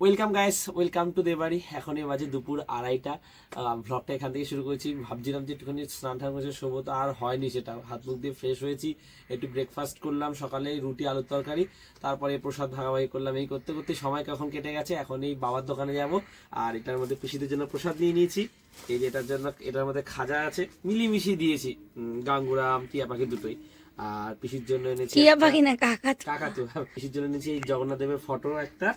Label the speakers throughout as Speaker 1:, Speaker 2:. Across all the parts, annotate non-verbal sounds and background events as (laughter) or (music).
Speaker 1: Welcome guys welcome to Debari এখন এই বাজে দুপুর আড়াইটা। ভ্লগটা এখান থেকে শুরু করেছি। ভাবছিলাম যে একটুখানি স্নান টান করেছে শোবো তো আর হয়নি সেটা। হাত মুখ দিয়ে ফ্রেশ হয়েছি। একটু ব্রেকফাস্ট করলাম সকালে রুটি আলুর তরকারি। তারপরে প্রসাদ ভাগাভাগি করলাম। এই করতে করতে সময় কখন কেটে গেছে এখন এই বাবার দোকানে যাব। আর এটার মধ্যে পিসিদের জন্য প্রসাদ নিয়ে নিয়েছি। এই যে এটার জন্য এটার মধ্যে খাজা আছে। মিলিমিশিয়ে দিয়েছি। গাঙ্গুরাম টিয়া পাখি দুটোই। আর পিসির জন্য এনেছি
Speaker 2: টিয়া
Speaker 1: একটা-
Speaker 2: পাখি না কাকা
Speaker 1: কাকা পিসির জন্য এনেছি এই জগন্নাথ দেবের ফটো একটা।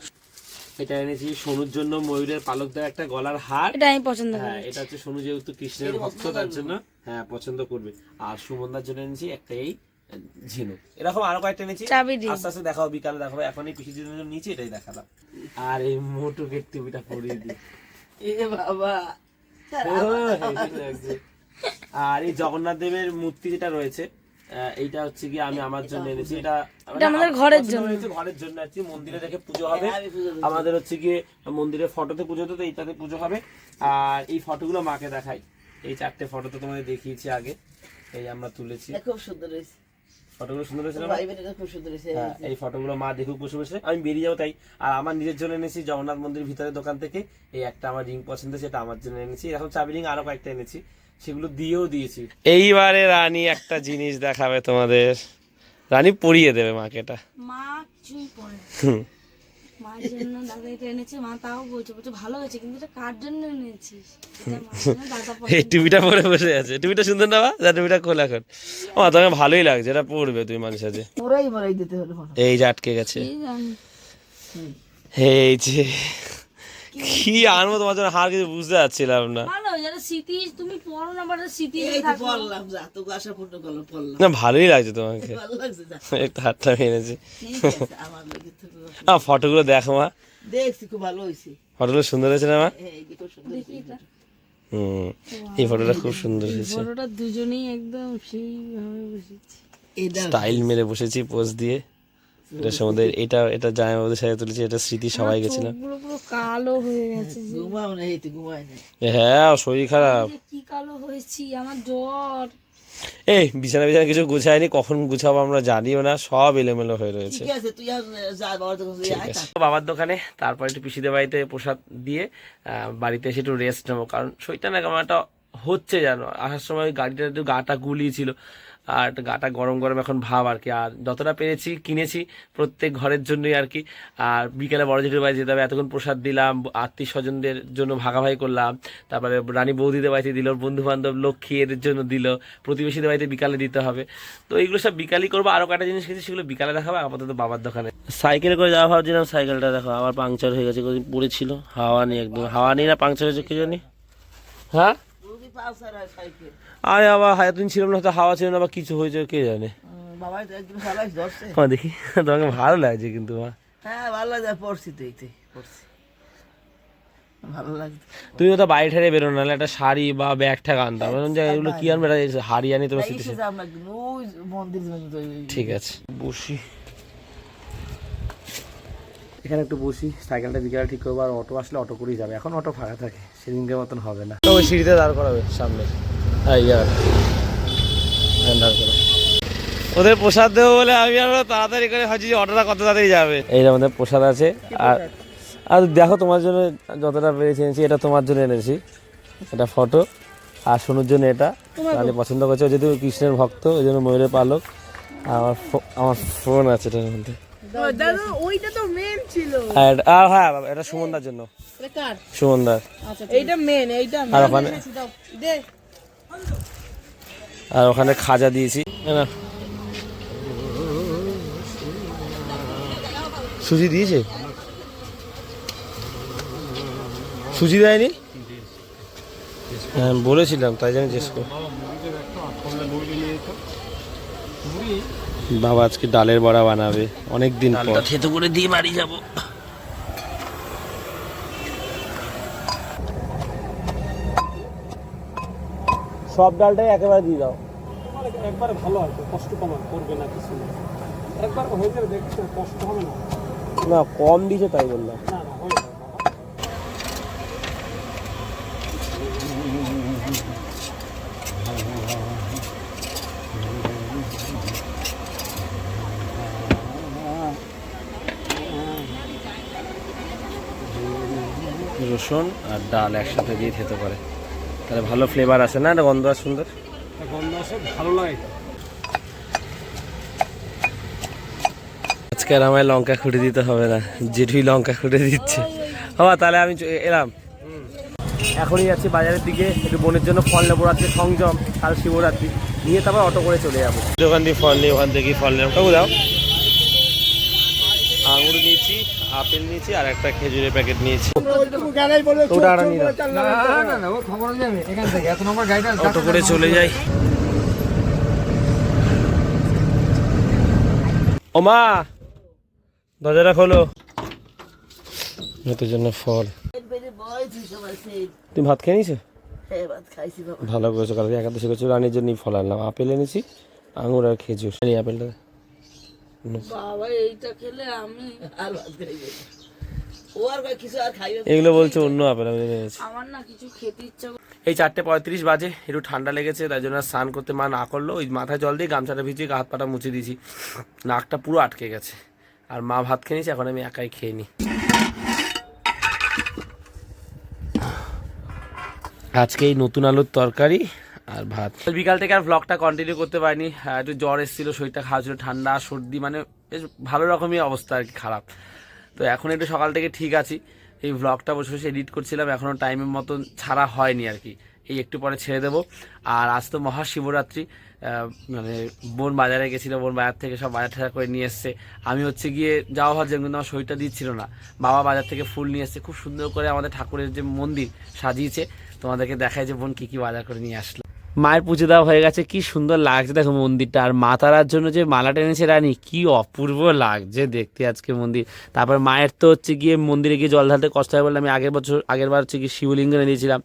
Speaker 1: এটা এনেছি সোনুর জন্য ময়ূরের পালক দেওয়া একটা গলার হার।
Speaker 2: এটা আমি পছন্দ
Speaker 1: হ্যাঁ এটা হচ্ছে সোনু যেহেতু কৃষ্ণের ভক্ত তার জন্য হ্যাঁ পছন্দ করবে। আর সুমনদার জন্য এনেছি একটা এই ঝিনুক। এরকম আরও কয়েকটা এনেছি। আস্তে আস্তে দেখাবো বিকালে দেখাবো এখন এই পিসির জন্য নিচে এটাই দেখালাম। আর এই মোটু গেট টুপিটা পরিয়ে দিই।
Speaker 3: এ বাবা।
Speaker 1: আর এই জগন্নাথ দেবের মূর্তি যেটা রয়েছে এইটা হচ্ছে কি আমি আমার জন্য এনেছি। এটা
Speaker 2: এটা আমাদের ঘরের জন্য।
Speaker 1: ঘরের জন্য আছে। মন্দিরে পুজো হবে।
Speaker 3: দেবো।
Speaker 1: আমাদের হচ্ছে কি মন্দিরের ফটোতে পুজো তো এইটাতে পুজো হবে। আর এই ফটোগুলো মাকে দেখাই। এই চারটে ফটো তো তোমাদের দেখিয়েছি আগে। এই আমরা তুলেছি।
Speaker 3: খুব সুন্দর হয়েছে।
Speaker 1: ফটোগুলো সুন্দর হয়েছে না?
Speaker 3: ভাই বোনেরা খুব সুন্দর হয়েছে।
Speaker 1: হ্যাঁ, এই ফটোগুলো মা দেখুক বসে বসে। আমি বেরিয়ে যাব তাই। আর আমার নিজের জন্য এনেছি জগন্নাথ মন্দির ভিতরে দোকান থেকে। এই একটা আমার রিং পছন্দ সেটা আমার জন্য এনেছি। এরকম চাবি রিং আরও কয়েকটা এনেছি। সেগুলো দিয়েও দিয়েছি। এইবারে রানী একটা জিনিস দেখাবে তোমাদের। রানী পরিয়ে দেবে মাকে এটা।
Speaker 2: মা কিছুই পরে মার জন্য দাদা এটা এনেছে মা তাও বলছে বলছে ভালো হয়েছে কিন্তু এটা কার জন্য এনেছিস? এটা মার জন্য দাদা
Speaker 1: এই টুপিটা পরে বসে আছে। টুপিটা সুন্দর না বা যা টুপিটা খোলা এখন। তোমাকে ভালোই লাগছে এটা মানুষ আছে
Speaker 3: দিতে হলো
Speaker 1: এই যে আটকে গেছে। এই যে কি আনব? তোমার জন্য হার কিছু বুঝতে পারছিলাম না।
Speaker 2: তুমি পড়ো না বাট স্মৃতি
Speaker 3: এই তো বললাম যা তোকে আশা পূর্ণ করলাম বললাম
Speaker 1: না ভালোই লাগছে তোমাকে।
Speaker 3: ভালো লাগছে যা। (laughs)
Speaker 1: একটু হাতটা মেরেছি
Speaker 3: ঠিক আছে আমার
Speaker 1: আ ফটোগুলো দেখো মা।
Speaker 3: দেখছি খুব ভালো হয়েছে।
Speaker 1: ফটোগুলো সুন্দর হয়েছে না মা?
Speaker 3: এই যে খুব সুন্দর
Speaker 2: দেখি
Speaker 1: হুম এই ফটোটা খুব সুন্দর হয়েছে।
Speaker 2: বড়টা দুজনেই একদম সেইভাবে বসেছি।
Speaker 3: এটা
Speaker 1: স্টাইল মেরে বসেছি পোজ দিয়ে। এটা এটা এটা বাবুদের সাথে তুলেছি এটা স্মৃতি সবাই গেছিলাম
Speaker 2: পুরো কালো হয়ে গেছে
Speaker 3: ঘুমাও না এই না।
Speaker 1: হ্যাঁ শরীর খারাপ।
Speaker 2: কি কালো হয়েছি আমার জ্বর।
Speaker 1: এই বিছানা বিছানা কিছু গুছায়নি কখন গুছাবো আমরা জানিও না সব এলোমেলো হয়ে রয়েছে।
Speaker 3: ঠিক আছে তুই আর যা বাবার দোকান
Speaker 1: তারপর একটু পিসিদের বাড়িতে প্রসাদ দিয়ে আহ, বাড়িতে এসে একটু রেস্ট নেব কারণ শরীরটা না কেমন একটা হচ্ছে জানো আসার সময় গাড়িটা একটু গাটা গুলিয়েছিল। আর গাটা গরম গরম এখন ভাব আর কি। আর যতটা পেরেছি কিনেছি প্রত্যেক ঘরের জন্যই আর কি। আর বিকেলে বড় জেঠুর বাড়ি যেতে হবে এতক্ষণ প্রসাদ দিলাম আত্মীয় স্বজনদের জন্য ভাগাভাগি করলাম। তারপরে রানী বৌদিদের বাড়িতে দিল বন্ধু বান্ধব লক্ষ্মী এদের জন্য দিল প্রতিবেশীদের বাড়িতে বিকালে দিতে হবে। তো এইগুলো সব বিকালই করব। আরও কয়েকটা জিনিস কিছু সেগুলো বিকালে দেখাবো আপাতত বাবার দোকানে। সাইকেলে করে যাওয়া ভাবছিলাম সাইকেলটা দেখো আবার পাংচার হয়ে গেছে কদিন পড়েছিল হাওয়া নেই একদম। হাওয়া নেই না পাংচার হয়েছে কি জানি? হ্যাঁ?
Speaker 3: হয়
Speaker 1: আরে আবার হায়াতুন ছিলাম না তো হাওয়া ছিল না বা কিছু হয়েছে কে জানে?
Speaker 3: ধরছে।
Speaker 1: মা দেখি তোমাকে ভালো লাগছে কিন্তু মা।
Speaker 3: হ্যাঁ ভালো লাগে পড়ছি তো এইতে পড়ছি। ভালো লাগছে।
Speaker 1: তুমি তো বাইরে ঠারে বেরো না একটা শাড়ি বা ব্যাগ ঠ্যাগ আনতাম। বললাম যে এগুলো কি আনবে? হাড়ি আনি তোমার স্মৃতি
Speaker 3: মন্দির
Speaker 1: ঠিক আছে বসি। এখানে একটু বসি সাইকেলটা বিকেলে ঠিক করব আর অটো আসলে অটো করেই যাবে। এখন অটো ফাঁকা থাকে সেদিনকের মতন হবে না। তো ওই সিঁড়িতে দাঁড় করাবে সামনে। হ্যাঁ হ্যাঁ। ওদের প্রসাদ দেবো বলে আমি আরও তাড়াতাড়ি করে ভাবছি যে অটোটা কত তাড়াতাড়ি যাবে। এই আমাদের প্রসাদ আছে আর আর দেখো তোমার জন্য যতটা পেরেছি এনেছি এটা তোমার জন্য এনেছি। এটা ফটো আর সোনুর জন্য এটা। আমি পছন্দ করছে ও যেহেতু কৃষ্ণের ভক্ত ওই জন্য ময়ূরের পালক। আর আমার আমার ফোন আছে এটার মধ্যে।
Speaker 3: ওইটা তো মেন ছিল।
Speaker 1: আর এটা- হ্যাঁ এটা সুমনদার জন্য। সুমনদার।
Speaker 3: এইটা মেন এইটা
Speaker 1: আর ওখানে
Speaker 3: দে।
Speaker 1: আর ওখানে খাজা দিয়েছি। না। সুজি দিয়েছে? সুজি দেয়নি? হ্যাঁ বলেছিলাম তাই জন্য জিজ্ঞেস করি। বাবা আজকে ডালের বড়া বানাবে অনেক দিন পর। থেতো করে দিয়ে বাড়ি যাব। সব ডালটাই একেবারে দিয়ে দাও।
Speaker 4: একবার ভালো আছে কষ্ট কমান করবে না কিছু একবার হয়ে যাবে দেখছ কষ্ট হবে না।
Speaker 1: না কম দিয়েছে তাই বললাম।
Speaker 4: না না হয়ে যাবে
Speaker 1: রসুন আর ডাল একসাথে দিয়ে খেতে পারে তাহলে ভালো ফ্লেভার আছে না? একটা গন্ধ আছে সুন্দর?
Speaker 4: গন্ধ আছে ভালো লাগে।
Speaker 1: আজকে আর আমায় লঙ্কা খুঁটে দিতে হবে না। জেঠুই লঙ্কা খুঁটে দিচ্ছে। বাবা তাহলে আমি এলাম। এখনই যাচ্ছি বাজারের দিকে। একটু বোনের জন্য ফল নেব রাত্রে সংযম। কাল শিবরাত্রি। নিয়ে তারপর অটো করে চলে যাব। দোকান দিয়ে ফল নিয়ে ওখান থেকে ফল নিলাম কাকু দাও। আঙুর নিয়েছি। আপেল নিয়েছি আর একটা খেজুরের প্যাকেট নিয়েছি। অটো করে চলে যাই। ও মা দরজাটা খোলো। তোর জন্য ফল। তুমি ভাত খেয়ে নিছো
Speaker 3: হ্যাঁ
Speaker 1: ভালো করেছ কালকে একাদশী করেছ রানীর জন্যই ফল আনলাম। আপেল এনেছি আঙুর আর খেজুর। আপেলটা।
Speaker 3: বাবা এইটা খেলে আমি আর ভাত খাইবে না। ও আর কিছু আর খাইবে
Speaker 1: এগুলো বলছে অন্য আপেল আমি
Speaker 2: আমার না কিছু খেতে ইচ্ছা
Speaker 1: এই চারটে পঁয়ত্রিশ বাজে একটু ঠান্ডা লেগেছে তাই জন্য আর স্নান করতে মা না করল। ওই মাথায় জল দিয়ে গামছাটা ভিজিয়ে হাত পাটা মুছে দিয়েছি। নাকটা পুরো আটকে গেছে। আর মা ভাত খেয়ে নিয়েছে এখন আমি একাই খেয়ে নিই আজকে এই নতুন আলুর তরকারি আর ভাত। বিকাল থেকে আর ব্লগটা কন্টিনিউ করতে পারিনি। একটু জ্বর এসেছিল, শরীরটা খাওয়া ছিল, ঠান্ডা, সর্দি মানে বেশ ভালো রকমই অবস্থা আর কি, খারাপ। তো এখন একটু সকাল থেকে ঠিক আছি। এই ব্লগটা বসে বসে এডিট করছিলাম এখনও টাইমের মতন ছাড়া হয়নি আর কি। এই একটু পরে ছেড়ে দেবো। আর আজ তো মহাশিবরাত্রি মানে বোন বাজারে গেছিল, বোন বাজার থেকে সব বাজার টাজার করে নিয়ে এসছে। আমি হচ্ছে গিয়ে যাওয়া ভাবছিলাম কিন্তু আমার শরীরটা দিচ্ছিল না, বাবা বাজার থেকে ফুল নিয়ে এসছে। খুব সুন্দর করে আমাদের ঠাকুরের যে মন্দির সাজিয়েছে, তোমাদেরকে দেখায় যে বোন কী কী বাজার করে নিয়ে আসলো। মায়ের পুজো দেওয়া হয়ে গেছে, কি সুন্দর লাগছে। দেখো মন্দিরটা, আর মা তারার জন্য যে মালাটা এনেছে রানী, কি অপূর্ব লাগছে দেখতে আজকে মন্দির। তারপর মায়ের তো হচ্ছে গিয়ে মন্দিরে গিয়ে জল ঢালতে কষ্ট হয় বলে আমি আগের বছর, আগের বার হচ্ছে গিয়ে শিবলিঙ্গ এনে দিয়েছিলাম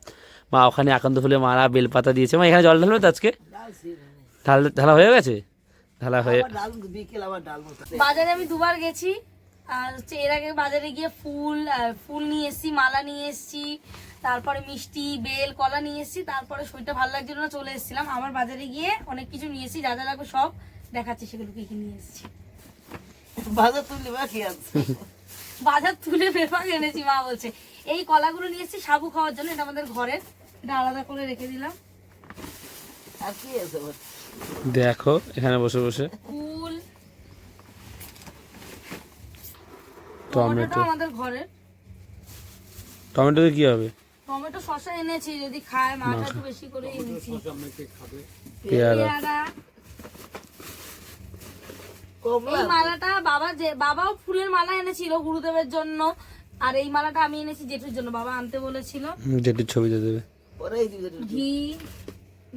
Speaker 1: মা ওখানে আকান্ত ফুলে মালা, বেলপাতা দিয়েছে। মা, এখানে জল ঢালবে তো আজকে? ঢাল হয়ে গেছে? ঢালা হয়ে
Speaker 2: বাজারে আমি দুবার গেছি। আর হচ্ছে এর আগে বাজারে গিয়ে ফুল আর ফুল নিয়ে এসেছি মালা নিয়ে এসেছি তারপরে মিষ্টি বেল কলা নিয়ে এসেছি তারপরে শরীরটা ভালো লাগছিল না চলে এসেছিলাম। আমার বাজারে গিয়ে অনেক কিছু নিয়ে এসেছি যা যা লাগবে সব দেখাচ্ছি সেগুলো কি কি নিয়ে এসেছি।
Speaker 3: বাজার তুলে বা কি আছে
Speaker 2: বাজার তুলে বেফাক এনেছি মা বলছে। এই কলাগুলো নিয়ে এসেছি সাবু খাওয়ার জন্য এটা আমাদের ঘরের। এটা আলাদা করে রেখে দিলাম।
Speaker 3: আর কি আছে
Speaker 1: দেখো এখানে বসে বসে
Speaker 2: কুল
Speaker 1: টমেটো
Speaker 2: আমাদের ঘরের।
Speaker 1: টমেটোতে কি হবে?
Speaker 2: টমেটো শসা এনেছি যদি খায় মাটা একটু বেশি করে এনেছি।
Speaker 1: পেয়ারা।
Speaker 2: এই মালাটা বাবা যে বাবাও ফুলের মালা এনেছিল গুরুদেবের জন্য। আর এই মালাটা আমি এনেছি জেঠুর জন্য। বাবা আনতে বলেছিল।
Speaker 1: হুম, যেটির ছবিতে দেবে।
Speaker 2: ঘি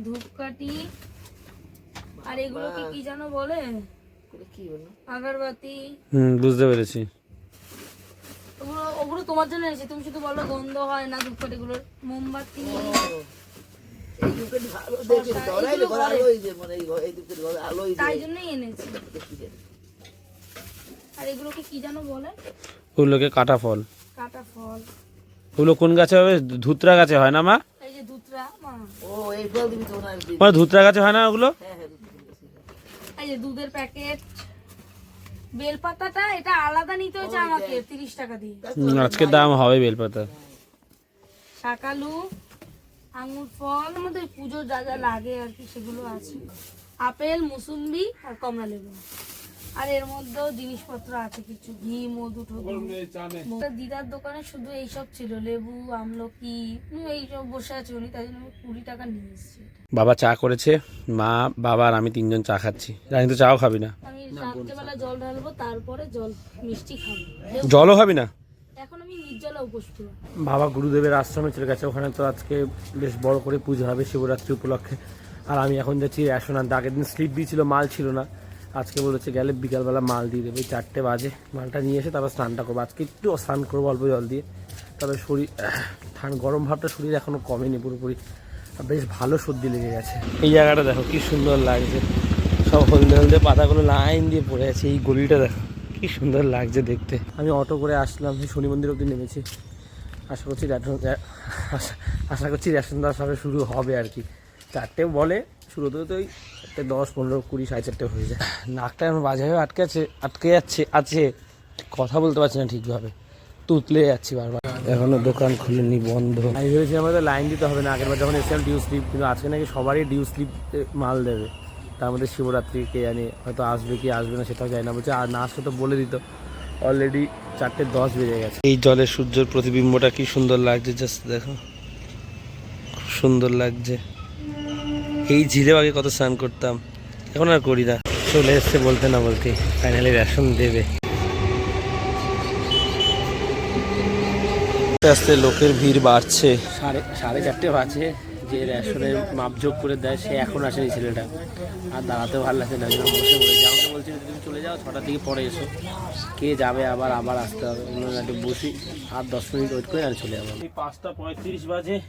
Speaker 2: ধূপকাঠি। আর এগুলোকে কি যেন বলে?
Speaker 3: কি বলো?
Speaker 2: আগরবাতি।
Speaker 1: হুম বুঝতে পেরেছি।
Speaker 2: ওগুলো ওগুলো তোমার জন্য এনেছি। তুমি শুধু বলো গন্ধ হয় না ধূপকাঠি গুলোর মোমবাতি
Speaker 3: মানে
Speaker 2: তাই জন্যই এনেছি। আর এগুলোকে কি যেন বলে?
Speaker 1: ওগুলোকে কাটা ফল।
Speaker 2: কাটা ফল।
Speaker 1: ওগুলো কোন গাছে হবে? ধুতরা গাছে হয় না মা?
Speaker 2: এই যে দুধরা মা।
Speaker 3: ও এই ফল দিবি তো ওনার দিবি
Speaker 1: মানে ধুতরা গাছে হয় না ওগুলো?
Speaker 3: হ্যাঁ হ্যাঁ।
Speaker 2: এই যে দুধের প্যাকেট বেলপাতাটা এটা আলাদা নিতে হয়েছে আমাকে তিরিশ টাকা দিয়ে।
Speaker 1: আজকে দাম হবে বেলপাতা।
Speaker 2: শাকালু আঙুর ফল আমাদের পুজো যা যা লাগে আর কি সেগুলো আছে। আপেল মুসুম্বি আর কমলা লেবু আর এর মধ্যেও জিনিসপত্র আছে কিছু ঘি মধু দিদার দোকানে শুধু এইসব ছিল লেবু আমলকি এইসব বসে আছে উনি তাই জন্য আমি কুড়ি টাকা নিয়ে এসেছি
Speaker 1: বাবা চা করেছে মা বাবা আর আমি তিনজন চা খাচ্ছি। জানি তো চাও খাবি না।
Speaker 2: আমি রাত্রেবেলা জল ঢালবো তারপরে জল মিষ্টি খাব।
Speaker 1: জলও খাবি না?
Speaker 2: এখন আমি নির্জলা উপোস
Speaker 1: বাবা গুরুদেবের আশ্রমে চলে গেছে ওখানে তো আজকে বেশ বড় করে পুজো হবে শিবরাত্রি উপলক্ষে। আর আমি এখন যাচ্ছি রেশন আনতে। আগের দিন স্লিপ দিয়েছিল মাল ছিল না। আজকে বলেছে গেলে বিকালবেলা মাল দিয়ে দেবে। চারটে বাজে। মালটা নিয়ে এসে তারপর স্নানটা করব। আজকে একটু স্নান করব অল্প জল দিয়ে। তবে শরীর ঠান্ডা গরম ভাবটা শরীর এখনও কমেনি পুরোপুরি। বেশ ভালো সর্দি লেগে গেছে। এই জায়গাটা দেখো, কি সুন্দর লাগছে। সব হলদে হলদে পাতাগুলো লাইন দিয়ে পড়ে আছে। এই গলিটা দেখো, কি সুন্দর লাগছে দেখতে। আমি অটো করে আসলাম শনি মন্দির অব্দি নেমেছি। আশা করছি আশা করছি রেশন দেওয়া সবে শুরু হবে আর কি। চারটে বলে শুরু হতে ওই চারটে দশ পনেরো কুড়ি সাড়ে চারটে হয়ে যায়। নাকটা আমার বাজে হয়ে আটকে আছে আটকে যাচ্ছে আছে। কথা বলতে পারছি না ঠিকভাবে। তুতলে যাচ্ছি বারবার। এখনও দোকান খুলেনি বন্ধ। আমি ভেবেছি আমাদের লাইন দিতে হবে না আগের বার যখন এসেছিলাম ডিউ স্লিপ কিন্তু আজকে নাকি সবারই ডিউ স্লিপ মাল দেবে। তার মধ্যে শিবরাত্রি কে জানি হয়তো আসবে কি আসবে না সেটাও জানি না। বলছে আর না আসলে তো বলে দিত। অলরেডি চারটে দশ বেজে গেছে। এই জলে সূর্যের প্রতিবিম্বটা কি সুন্দর লাগছে জাস্ট দেখো। খুব সুন্দর লাগছে। এই ঝিলে আগে কত স্নান করতাম। এখন আর করি না। চলে এসছে বলতে না বলতে। ফাইনালি রেশন দেবে। আস্তে আস্তে লোকের ভিড় বাড়ছে। সাড়ে সাড়ে চারটে বাজে। যে রেশনের মাপযোগ করে দেয় সে এখন আসেনি ছেলেটা। আর দাঁড়াতেও ভালো লাগছে না। যেন বসে আমাকে বলছিল যদি তুমি চলে যাও ছটার দিকে পরে এসো। কে যাবে আবার আবার আসতে হবে। বললাম, একটু বসি। আর দশ মিনিট ওয়েট করে আর চলে যাব। পাঁচটা পঁয়ত্রিশ বাজে।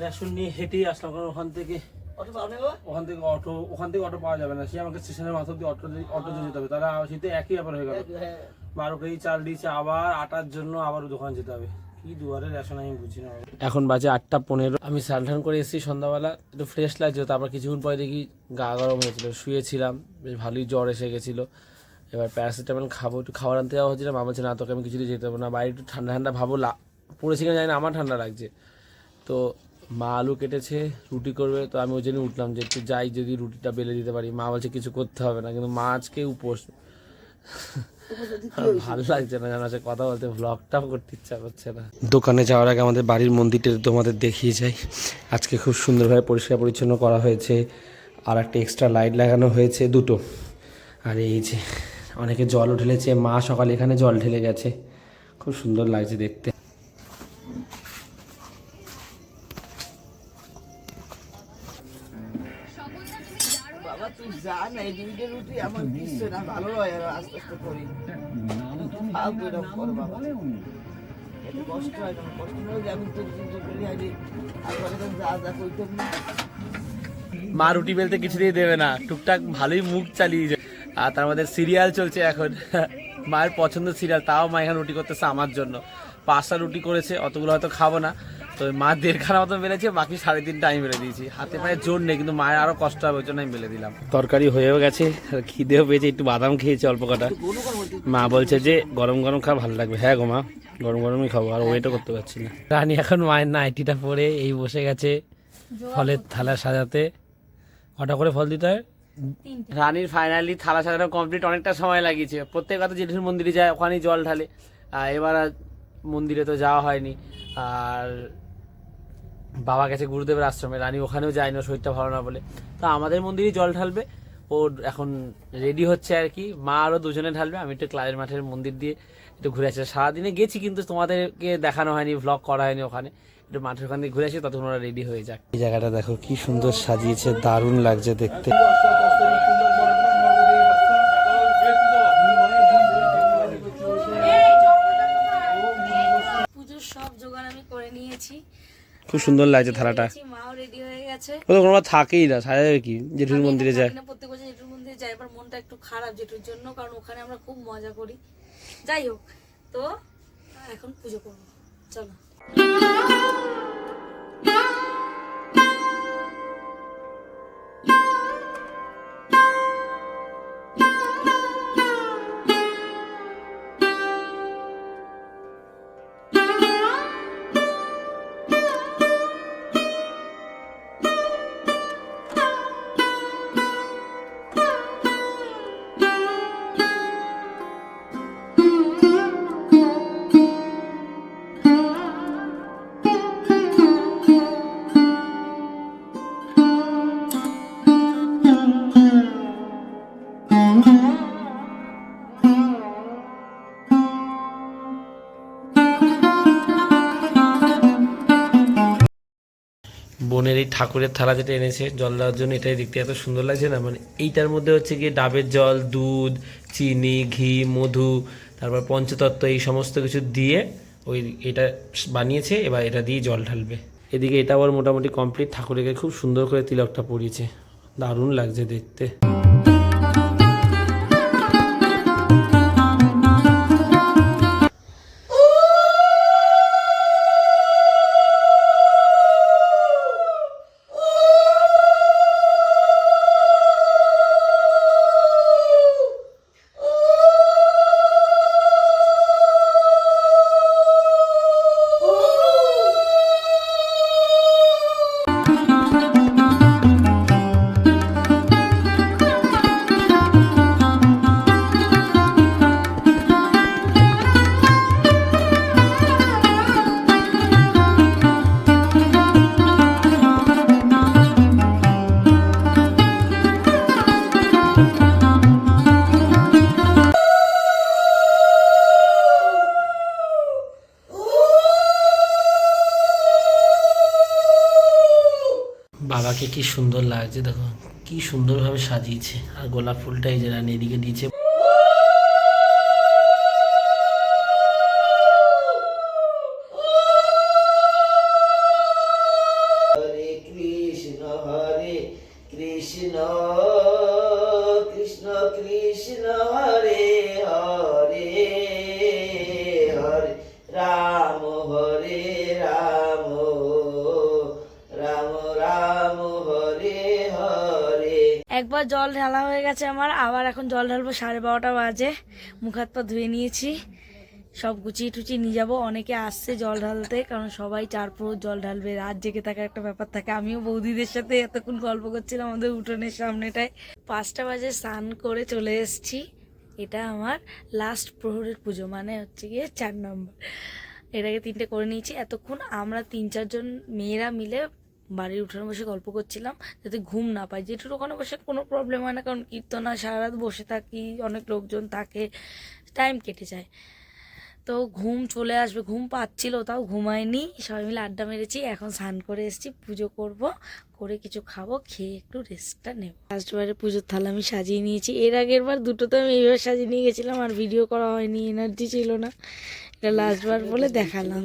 Speaker 1: রেশন নিয়ে হেঁটেই আসলাম। কারণ ওখান থেকে? ওখান থেকে অটো ওখান থেকে অটো পাওয়া যাবে না। সে আমাকে স্টেশনের মাথা দিয়ে অটো অটো দিয়ে যেতে হবে। তাহলে সেটা একই ব্যাপার হয়ে গেল।
Speaker 3: হ্যাঁ।
Speaker 1: বারো কেজি চাল দিয়েছে আবার আটার জন্য আবার দোকান যেতে হবে। কি দুয়ারে রেশন আমি বুঝি না এখন বাজে আটটা পনেরো। আমি স্নান টান করে এসেছি সন্ধ্যাবেলা। একটু ফ্রেশ লাগছিল তারপর কিছুক্ষণ পরে দেখি গা গরম হয়েছিল। শুয়েছিলাম বেশ ভালোই জ্বর এসে গেছিল। এবার প্যারাসিটামল খাব একটু খাবার আনতে যাওয়া হচ্ছিল মা বলছে না তোকে আমি কিছুতে যেতে পারব না। বাইরে একটু ঠান্ডা ঠান্ডা ভাবো লা পড়েছি কিনা জানি না আমার ঠান্ডা লাগছে। তো মা আলু কেটেছে রুটি করবে তো আমি ওই জন্য উঠলাম যে একটু যাই যদি রুটিটা বেলে দিতে পারি। মা বলছে কিছু করতে হবে না। কিন্তু মা আজকে উপোস। ভালো লাগছে না জানা কথা বলতে ব্লগটাও করতে ইচ্ছা করছে না। দোকানে যাওয়ার আগে আমাদের বাড়ির মন্দিরটা তোমাদের দেখিয়ে যাই আজকে খুব সুন্দরভাবে পরিষ্কার পরিচ্ছন্ন করা হয়েছে আর একটা এক্সট্রা লাইট লাগানো হয়েছে দুটো। আর এই যে অনেকে জলও ঢেলেছে মা সকালে এখানে জল ঢেলে গেছে। খুব সুন্দর লাগছে দেখতে।
Speaker 3: রুটি না
Speaker 1: মা রুটি বেলতে কিছুতেই দেবে না। টুকটাক ভালোই মুখ চালিয়ে যায়। আর তার মধ্যে সিরিয়াল চলছে এখন। (laughs) মায়ের পছন্দ সিরিয়াল, তাও মা এখন রুটি করতেছে আমার জন্য। পাঁচটা রুটি করেছে, অতগুলো হয়তো খাব না। তো মা দেড় দেড়খানা মতো বেড়েছে বাকি সাড়ে তিনটা আমি বেড়ে দিয়েছি। হাতে পায়ে জোর নেই কিন্তু মায়ের আরও কষ্ট হবে ওই জন্য আমি বেলে দিলাম। তরকারি হয়েও গেছে আর খিদেও পেয়েছে একটু বাদাম খেয়েছে অল্প কটা। মা বলছে যে গরম গরম খাওয়া ভালো লাগবে। হ্যাঁ গো মা গরম গরমই খাব আর ওয়েটও করতে পারছি না। রানী এখন মায়ের নাইটিটা পরে এই বসে গেছে ফলের থালা সাজাতে। কটা করে ফল দিতে হয়? রানীর ফাইনালি থালা সাজানো কমপ্লিট অনেকটা সময় লাগিয়েছে। প্রত্যেক কথা জেঠুর মন্দিরে যায় ওখানেই জল ঢালে। আর এবার আর মন্দিরে তো যাওয়া হয়নি। আর বাবা গেছে গুরুদেবের আশ্রমে রানী ওখানেও যায় না শরীরটা ভালো না বলে। তো আমাদের মন্দিরেই জল ঢালবে। ও এখন রেডি হচ্ছে আর কি। মা আরও দুজনে ঢালবে। আমি একটু ক্লাবের মাঠের মন্দির দিয়ে একটু ঘুরে আসছি সারাদিনে গেছি কিন্তু তোমাদেরকে দেখানো হয়নি ভ্লগ করা হয়নি ওখানে। একটু মাঠের ওখান দিয়ে ঘুরে আসি ততক্ষণ ওরা রেডি হয়ে যাক। এই জায়গাটা দেখো কি সুন্দর সাজিয়েছে দারুণ লাগছে দেখতে।
Speaker 2: পুজোর সব জোগাড় আমি করে নিয়েছি।
Speaker 1: খুব সুন্দর লাগছে থালাটা।
Speaker 2: মাও রেডি হয়ে গেছে।
Speaker 1: থাকেই না সাজা যাবে কি? জেঠুর মন্দিরে যায়।
Speaker 2: প্রত্যেক বছর জেঠুর মন্দিরে যায় এবার মনটা একটু খারাপ জেঠুর জন্য কারণ ওখানে আমরা খুব মজা করি। যাই হোক তো এখন পুজো করব। চলো।
Speaker 1: বোনের এই ঠাকুরের থালা যেটা এনেছে, জল দেওয়ার জন্য এটাই দেখতে এত সুন্দর লাগছে না? মানে এইটার মধ্যে হচ্ছে গিয়ে ডাবের জল, দুধ, চিনি, ঘি, মধু, তারপর পঞ্চতত্ত্ব এই সমস্ত কিছু দিয়ে ওই এটা বানিয়েছে, এবার এটা দিয়ে জল ঢালবে। এদিকে এটা আবার মোটামুটি কমপ্লিট ঠাকুরকে খুব সুন্দর করে তিলকটা পরিয়েছে দারুণ লাগছে দেখতে।
Speaker 3: বাবাকে কি সুন্দর লাগছে, দেখো, কি সুন্দরভাবে সাজিয়েছে। আর গোলাপ ফুলটা এই যে রানী এদিকে দিয়েছে।
Speaker 2: একবার জল ঢালা হয়ে গেছে আমার, আবার এখন জল ঢালবো, সাড়ে বারোটা বাজে। মুখ হাত পা ধুয়ে নিয়েছি। সব গুছিয়ে টুচিয়ে নিয়ে যাব। অনেকে আসছে জল ঢালতে, কারণ সবাই চার প্রহর জল ঢালবে। রাত জেগে থাকার একটা ব্যাপার থাকে। আমিও বৌদিদের সাথে এতক্ষণ গল্প করছিলাম আমাদের উঠোনের সামনেটায়। পাঁচটা বাজে স্নান করে চলে এসেছি। এটা আমার লাস্ট প্রহরের পুজো মানে হচ্ছে গিয়ে চার নম্বর। এটাকে তিনটে করে নিয়েছি। এতক্ষণ আমরা তিন চারজন মেয়েরা মিলে বাড়ির উঠোনে বসে গল্প করছিলাম, যাতে ঘুম না পাই জেঠুর ওখানে বসে কোনো প্রবলেম হয় না, কারণ কীর্তনা সারা রাত বসে থাকি, অনেক লোকজন থাকে টাইম কেটে যায়। তো ঘুম চলে আসবে, ঘুম পাচ্ছিল, তাও ঘুমায়নি। সবাই মিলে আড্ডা মেরেছি, এখন স্নান করে এসেছি, পুজো করব, করে কিছু খাব, খেয়ে একটু রেস্টটা নেব। লাস্টবারে পুজোর থালা আমি সাজিয়ে নিয়েছি। এর আগের বার দুটো তো আমি এইভাবে সাজিয়ে নিয়ে গেছিলাম, আর ভিডিও করা হয়নি এনার্জি ছিল না। এটা লাস্টবার বলে দেখালাম।